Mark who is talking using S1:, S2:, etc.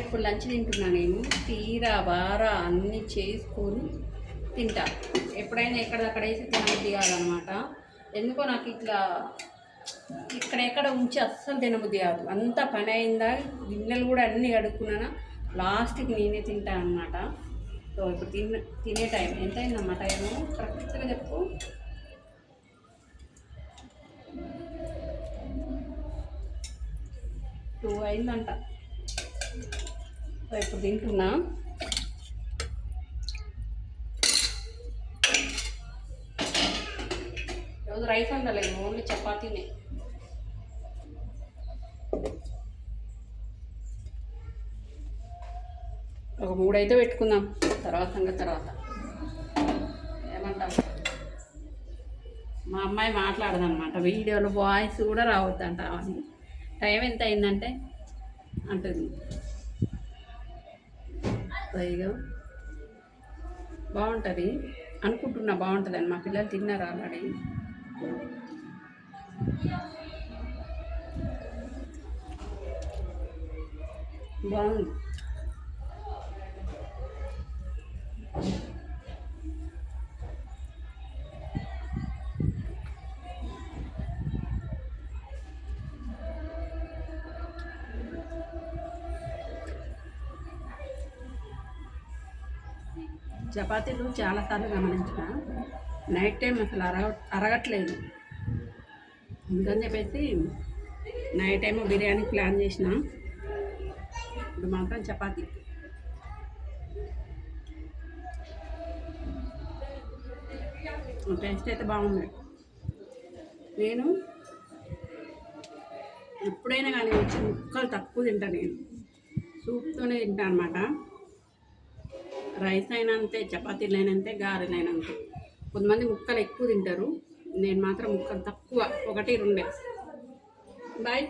S1: ఇప్పుడు లంచ్ తింటున్నా నేను తీరా వారా అన్నీ చేసుకొని తింటా. ఎప్పుడైనా ఎక్కడక్కడ వేసి తినబుద్ధి కాదనమాట. ఎందుకో నాకు ఇట్లా ఇక్కడెక్కడ ఉంచి అస్సలు తినబుద్ధి కాదు. అంత పని అయిందా గిన్నెలు కూడా అన్నీ కడుక్కున్నానా లాస్ట్కి నేనే తింటా అనమాట సో ఇప్పుడు తిన్న తినే టైం. ఎంత అయిందమ్మా టైము? కరెక్ట్గా చెప్పు. టూ అయిందంట. ఇప్పుడు తింటున్నా. రోజు రైస్ ఉండలేదు ఓన్లీ చపాతీనే. ఒక మూడైతే పెట్టుకుందాం తర్వాత సంగతి తర్వాత. ఏమంటావు? మా అమ్మాయి మాట్లాడదనమాట వీడియోలో వాయిస్ కూడా రావద్దంట టైం ఎంత అయిందంటే అంటుంది. పైగా బాగుంటుంది. అనుకుంటున్నా బాగుంటుందని. మా పిల్లలు తిన్నారు ఆల్రెడీ బాగుంది. చపాతీలు చాలాసార్లు గమనించిన. నైట్ టైం అసలు అరగ అరగట్లేదు. అందుకని చెప్పేసి నైట్ టైం బిర్యానీ ప్లాన్ చేసిన. ఇప్పుడు మాత్రం చపాతీ. టేస్ట్ అయితే బాగుంది. నేను ఎప్పుడైనా కానీ వచ్చి ముక్కలు తక్కువ తింటాను నేను. సూప్తోనే తింటాను అనమాట రైస్ అయినా అంతే చపాతీలు అయినంతే అంతే గారెలు అంతే కొంతమంది ముక్కలు ఎక్కువ తింటారు. నేను మాత్రం ముక్కలు తక్కువ ఒకటి రెండే. బాయ్.